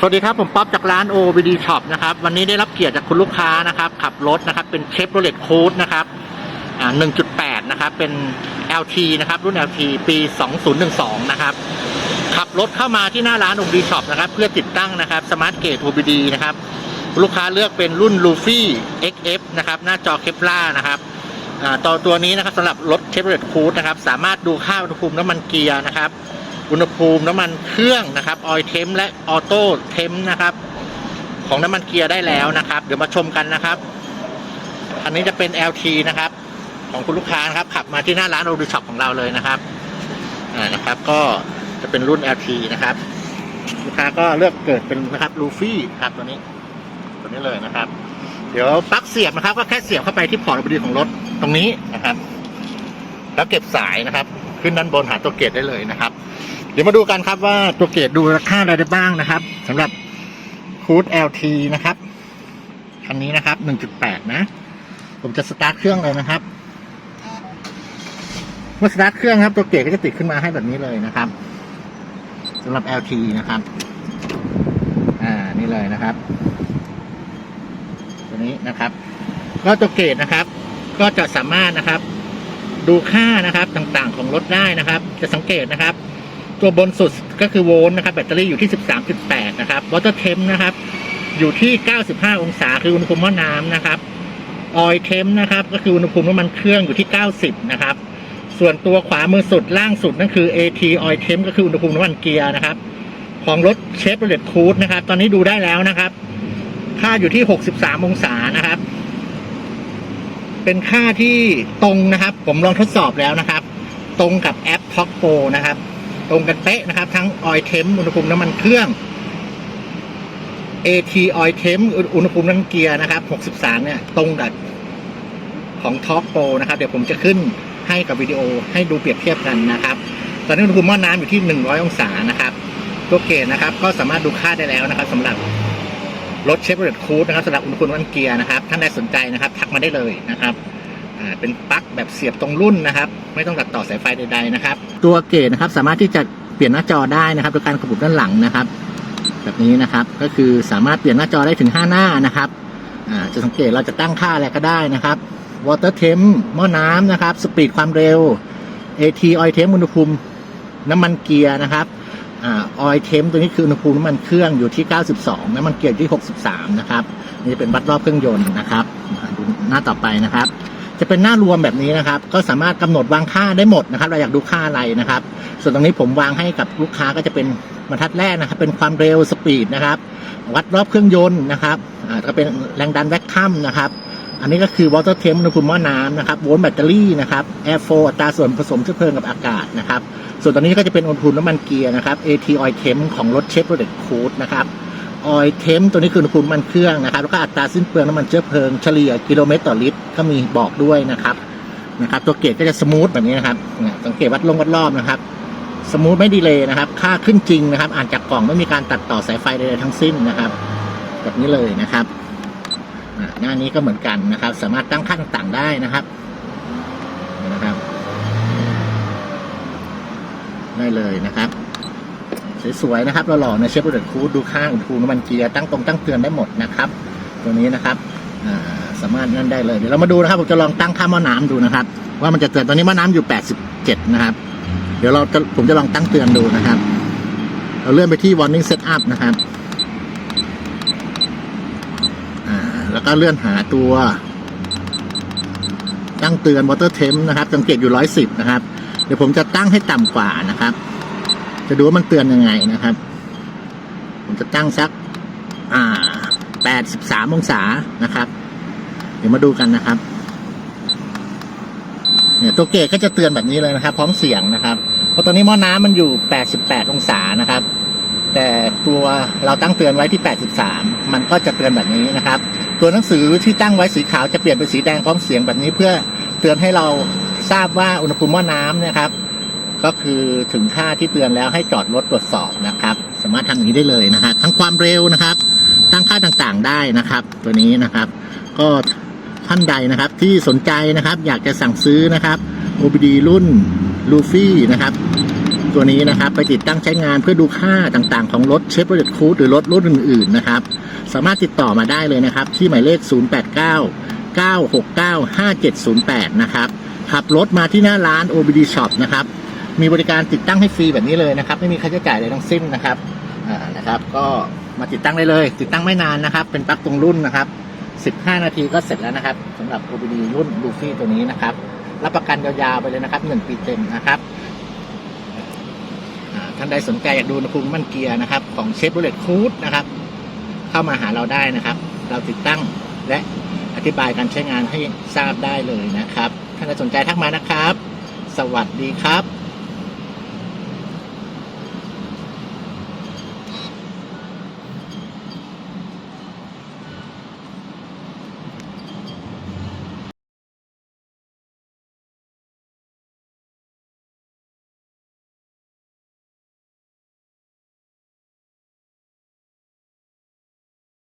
สวัสดีครับ ผมป๊อปจากร้าน OBD Shop นะครับ วันนี้ได้รับเกียรติจากคุณลูกค้านะครับ ขับรถนะครับ เป็นเชฟโรเลตโคูดนะครับอ่า1.8 นะครับ เป็น LT นะครับ รุ่น LT ปี 2012 นะครับ ขับรถเข้ามาที่หน้าร้าน OBD Shop นะครับ เพื่อติดตั้งนะครับ Smart Gate OBD นะครับ ลูกค้าเลือกเป็นรุ่น Luffy XF นะครับ หน้าจอเคปล่านะครับต่อตัวนี้นะครับสำหรับรถเชฟโรเลตโคูดนะครับ สามารถดูค่าอุณหภูมิน้ำมันเกียร์นะครับ อุณหภูมิน้ำมันเครื่องนะครับออยเทมและออโต้เทมนะครับ ของน้ำมันเกียร์ได้แล้วนะครับ เดี๋ยวมาชมกันนะครับอันนี้จะเป็น LT นะครับ ของคุณลูกค้านะครับขับมาที่หน้าร้านโอดูช็อปของเราเลยนะครับอ่านะครับ ก็จะเป็นรุ่น LT นะครับ ลูกค้าก็เลือกเกิดเป็นนะครับลูฟี่ครับตัวนี้ตัวนี้เลยนะครับ เดี๋ยวปลั๊กเสียบนะครับ ก็แค่เสียบเข้าไปที่พอร์ตบดีของรถตรงนี้นะครับ แล้วเก็บสายนะครับ ขึ้นด้านบนหาตัวเกตได้เลยนะครับ ดี๋ยวมาดูกันครับว่าตัวเกตดูราคาอะไรได้บ้างนะครับสำหรับคูด LT นะครับคันนี้นะครับ 1.8 นะ ผมจะสตาร์ทเครื่องเลยนะครับ เมื่อสตาร์ทเครื่องครับ ตัวเกตก็จะติดขึ้นมาให้แบบนี้เลยนะครับสำหรับ LT นะครับ อ่านี่เลยนะครับ ตัวนี้นะครับ ก็ตัวเกตนะครับ ก็จะสามารถนะครับ ดูค่านะครับต่างๆของรถได้นะครับ จะสังเกตนะครับ ตัวบนสุดก็คือโวลต์นะครับแบตเตอรี่อยู่ที่ 13.8 นะครับวอเตอร์เทมนะครับ อยู่ที่ 95 องศาคืออุณหภูมิหม้อน้ำนะครับออยเทมนะครับ ก็คืออุณหภูมิน้ำมันเครื่องอยู่ที่ 90 นะครับ ส่วนตัวขวามือสุดล่างสุดนั่นคือ AT Oil Temp ก็คืออุณหภูมิน้ำมันเกียร์นะครับ ของรถเชฟโรเลตคูดนะครับ ตอนนี้ดูได้แล้วนะครับ ค่าอยู่ที่ 63 องศานะครับ เป็นค่าที่ตรงนะครับ ผมลองทดสอบแล้วนะครับ ตรงกับแอป t o k Pro นะครับ ตรงกันเป๊ะนะครับ ทั้ง Oil Temp อุณหภูมิน้ำมันเครื่อง AT Oil Temp อุณหภูมิน้ำมันเกียร์นะครับ 63 เนี่ย ตรงกับของ t o k Pro นะครับ เดี๋ยวผมจะขึ้นให้กับวิดีโอให้ดูเปรียบเทียบกันนะครับ ตอนนี้อุณหภูมิหม้อน้ำอยู่ที่ 100 องศานะครับตัวเกณฑ์นะครับ ก็สามารถดูค่าได้แล้วนะครับสำหรับรถเชฟโรเลตคูดนะครับสำหรับอุณหภูมิน้ำมันเกียร์นะครับท่านใดสนใจนะครับ ทักมาได้เลยนะครับ เป็นปลั๊กแบบเสียบตรงรุ่นนะครับ ไม่ต้องตัดต่อสายไฟใดๆนะครับ ตัวเกจนะครับสามารถที่จะเปลี่ยนหน้าจอได้นะครับโดยการขบุบด้านหลังนะครับ แบบนี้นะครับก็คือสามารถเปลี่ยนหน้าจอได้ถึง 5 หน้านะครับอ่าจะสังเกตเราจะตั้งค่าอะไรก็ได้นะครับ water temp หม้อน้ำนะครับสปีดความเร็ว AT oil temp อุณหภูมิน้ำมันเกียร์นะครับอ่าออยเทมตัวนี้คืออุณหภูมิน้ำมันเครื่องอยู่ที่ 92 น้ำมันเกียร์ที่ 63 นะครับ นี่เป็นวัดรอบเครื่องยนต์นะครับ ดูหน้าต่อไปนะครับ จะเป็นหน้ารวมแบบนี้นะครับ ก็สามารถกำหนดวางค่าได้หมดนะครับ เราอยากดูค่าอะไรนะครับ ส่วนตรงนี้ผมวางให้กับลูกค้าก็จะเป็นบรรทัดแรกนะครับ เป็นความเร็วสปีดนะครับ วัดรอบเครื่องยนต์นะครับอ่าก็เป็นแรงดันแวคคัมนะครับ อันนี้ก็คือ water temp อุณหภูมิหม้อน้ำนะครับโวลต์แบตเตอรี่นะครับ air flow อัตราส่วนผสมเชื้อเพลิงกับอากาศนะครับ ส่วนตอนนี้ก็จะเป็นอุณหภูมิน้ำมันเกียร์นะครับ AT Oil Temp ของรถเชฟโรเลตคูดนะครับ Oil Temp ตัวนี้คืออุณหภูมิมันเครื่องนะครับ แล้วก็อัตราสิ้นเปลืองน้ำมันเชื้อเพลิงเฉลี่ยกิโลเมตรต่อลิตรก็มีบอกด้วยนะครับนะครับ ตัวเกจก็จะสมูทแบบนี้นะครับสังเกตวัดลงวัดรอบนะครับสมูทไม่ดีเลยนะครับ ค่าขึ้นจริงนะครับ อ่านจากกล่องไม่มีการตัดต่อสายไฟใดๆทั้งสิ้นนะครับ แบบนี้เลยนะครับหน้านี้ก็เหมือนกันนะครับ สามารถตั้งค่าต่างๆได้นะครับนะครับ ได้เลยนะครับ สวยๆนะครับหล่อๆในเชฟโรเลตคูดดูข้างอุณหภูมิน้ำมันเกียร์ตั้งตรงตั้งเตือนได้หมดนะครับ ตัวนี้นะครับสามารถนั่นได้เลยเดี๋ยวเรามาดูนะครับผมจะลองตั้งค่าหม้อน้ำดูนะครับ ว่ามันจะเตือนตอนนี้หม้อน้ำอยู่ 87 นะครับ เดี๋ยวเราจะผมจะลองตั้งเตือนดูนะครับ เราเลื่อนไปที่ warning setup นะครับแล้วก็เลื่อนหาตัวตั้งเตือน water temp นะครับสังเกตอยู่ 110 นะครับ เดี๋ยวผมจะตั้งให้ต่ำกว่านะครับ จะดูว่ามันเตือนยังไงนะครับ ผมจะตั้งสัก อ่า83องศานะครับ เดี๋ยวมาดูกันนะครับ เนี่ยตัวเกจก็จะเตือนแบบนี้เลยนะครับ พร้อมเสียงนะครับ เพราะตอนนี้หม้อน้ำมันอยู่88องศานะครับ แต่ตัวเราตั้งเตือนไว้ที่83มันก็จะเตือนแบบนี้นะครับ ตัวหนังสือที่ตั้งไว้สีขาวจะเปลี่ยนเป็นสีแดงพร้อมเสียงแบบนี้เพื่อเตือนให้เราทราบว่าอุณหภูมิหม้อน้ำนะครับ ก็คือถึงค่าที่เตือนแล้วให้จอดรถตรวจสอบนะครับ สามารถทำอย่างนี้ได้เลยนะครับทั้งความเร็วนะครับตั้งค่าต่างๆได้นะครับ ตัวนี้นะครับ ก็ท่านใดนะครับที่สนใจนะครับ อยากจะสั่งซื้อนะครับ OBD รุ่น Luffy นะครับ ตัวนี้นะครับไปติดตั้งใช้งานเพื่อดูค่าต่างๆ ของรถเชฟโรเลตคูดหรือรถรุ่นอื่นๆนะครับ สามารถติดต่อมาได้เลยนะครับ ที่หมายเลข 089 969 5708 นะครับขับรถมาที่หน้าร้าน OBD Shop นะครับ มีบริการติดตั้งให้ฟรีแบบนี้เลยนะครับ ไม่มีค่าใช้จ่ายอะไรทั้งสิ้นนะครับอ่านะครับ ก็มาติดตั้งได้เลย ติดตั้งไม่นานนะครับ เป็นปลั๊กตรงรุ่นนะครับ 15 นาทีก็เสร็จแล้วนะครับสำหรับ OBD รุ่นลูฟี่ตัวนี้นะครับ รับประกันยาวๆไปเลยนะครับ 1 ปีเต็มนะครับท่านใดสนใจอยากดูอุณหภูมิมันเกียร์นะครับ ของเชฟโรเลตคูดนะครับ เข้ามาหาเราได้นะครับ เราติดตั้งและอธิบายการใช้งานให้ทราบได้เลยนะครับถ้านใครสนใจทักมานะครับ สวัสดีครับ